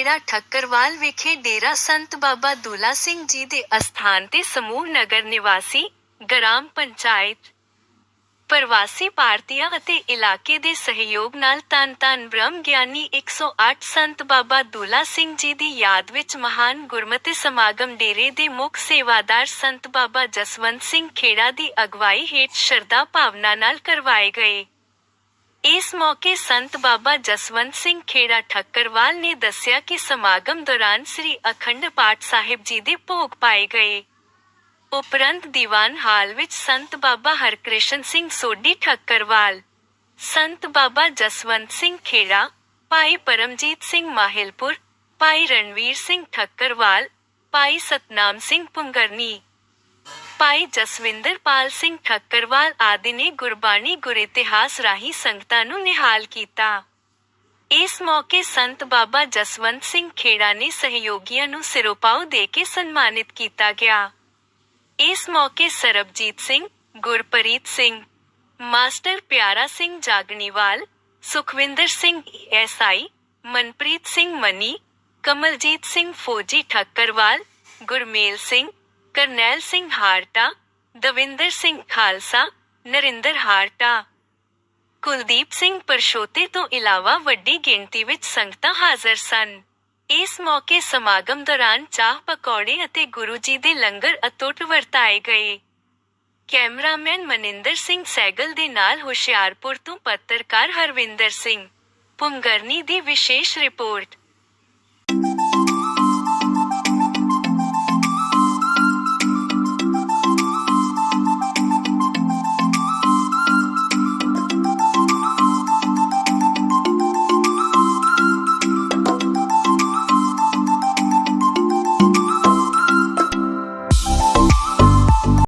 ਖੇੜਾ ਠੱਕਰਵਾਲ ਵਿਖੇ ਡੇਰਾ ਸੰਤ ਬਾਬਾ ਦੂਲਾ ਸਿੰਘ ਜੀ ਦੇ ਅਸਥਾਨ ਤੇ ਸਮੂਹ ਨਗਰ ਨਿਵਾਸੀ ਗ੍ਰਾਮ ਪੰਚਾਇਤ ਪ੍ਰਵਾਸੀ ਭਾਰਤੀਆਂ ਅਤੇ ਇਲਾਕੇ ਦੇ ਸਹਿਯੋਗ ਨਾਲ ਤਨ ਤਨ ਬ੍ਰਹਮ ਗਿਆਨੀ 108 ਸੰਤ ਬਾਬਾ ਦੂਲਾ ਸਿੰਘ ਜੀ ਦੀ ਯਾਦ ਵਿੱਚ ਮਹਾਨ ਗੁਰਮਤਿ ਸਮਾਗਮ ਡੇਰੇ ਦੇ ਮੁੱਖ ਸੇਵਾਦਾਰ ਸੰਤ ਬਾਬਾ ਜਸਵੰਤ ਸਿੰਘ ਖੇੜਾ ਦੀ ਅਗਵਾਈ ਹੇਠ ਸ਼ਰਧਾ ਭਾਵਨਾ ਨਾਲ ਕਰਵਾਏ ਗਏ। ਇਸ ਮੌਕੇ ਸੰਤ ਬਾਬਾ ਜਸਵੰਤ ਸਿੰਘ ਖੇੜਾ ਠੱਕਰਵਾਲ ਨੇ ਦੱਸਿਆ ਕਿ ਸਮਾਗਮ ਦੌਰਾਨ ਸ੍ਰੀ ਅਖੰਡ ਪਾਠ ਸਾਹਿਬ ਜੀ ਦੇ ਭੋਗ ਪਾਏ ਗਏ। ਉਪਰੰਤ ਦੀਵਾਨ ਹਾਲ ਵਿੱਚ ਸੰਤ ਬਾਬਾ ਹਰਕ੍ਰਿਸ਼ਨ ਸਿੰਘ ਸੋਢੀ ਠੱਕਰਵਾਲ, ਸੰਤ ਬਾਬਾ ਜਸਵੰਤ ਸਿੰਘ ਖੇੜਾ, ਭਾਈ ਪਰਮਜੀਤ ਸਿੰਘ ਮਾਹਿਲਪੁਰ, ਭਾਈ ਰਣਵੀਰ ਸਿੰਘ ਠੱਕਰਵਾਲ, ਭਾਈ ਸਤਨਾਮ ਸਿੰਘ ਪੁੰਗਰਨੀ ਭਾਈ ਜਸਵਿੰਦਰ ਪਾਲ ਸਿੰਘ ਠੱਕਰਵਾਲ ਆਦਿ ਨੇ ਗੁਰਬਾਣੀ ਗੁਰ ਰਾਹੀਂ ਸੰਗਤਾਂ ਨੂੰ ਨਿਹਾਲ ਕੀਤਾ। ਇਸ ਮੌਕੇ ਸੰਤ ਬਾਬਾ ਜਸਵੰਤ ਸਿੰਘ ਖੇੜਾ ਨੇ ਸਹਿਯੋਗੀਆਂ ਨੂੰ ਸਿਰੋਪਾਓ ਦੇ ਕੇ ਸਨਮਾਨਿਤ ਕੀਤਾ ਗਿਆ। ਇਸ ਮੌਕੇ ਸਰਬਜੀਤ ਸਿੰਘ, ਗੁਰਪ੍ਰੀਤ ਸਿੰਘ, ਮਾਸਟਰ ਪਿਆਰਾ ਸਿੰਘ ਜਾਗਣੀਵਾਲ, ਸੁਖਵਿੰਦਰ ਸਿੰਘ ਐਸਆਈ ਮਨਪ੍ਰੀਤ ਸਿੰਘ ਮਨੀ, ਕਮਲਜੀਤ ਸਿੰਘ ਫੌਜੀ ਠੱਕਰਵਾਲ, ਗੁਰਮੇਲ ਸਿੰਘ ਕਰਨੈਲ ਸਿੰਘ ਹਾਰਟਾ, ਦਵਿੰਦਰ ਸਿੰਘ ਖਾਲਸਾ, ਨਰਿੰਦਰ ਹਾਰਟਾ। ਕੁਲਦੀਪ ਸਿੰਘ ਪਰਸ਼ੋਤੇ ਤੋਂ ਇਲਾਵਾ ਵੱਡੀ ਗਿਣਤੀ ਵਿੱਚ ਸੰਗਤਾਂ ਹਾਜ਼ਰ ਸਨ। ਇਸ ਮੌਕੇ ਸਮਾਗਮ ਦੌਰਾਨ ਚਾਹ ਪਕੌੜੇ ਅਤੇ ਗੁਰੂ ਜੀ ਦੇ ਲੰਗਰ ਅਤੁੱਟ ਵਰਤਾਏ ਗਏ। ਕੈਮਰਾਮੈਨ ਮਨਿੰਦਰ ਸਿੰਘ ਸੈਗਲ ਦੇ ਨਾਲ ਹੁਸ਼ਿਆਰਪੁਰ ਤੋਂ ਪੱਤਰਕਾਰ ਹਰਵਿੰਦਰ ਸਿੰਘ। ਪੁੰਗਰਨੀ ਦੀ ਵਿਸ਼ੇਸ਼ ਰਿਪੋਰਟ।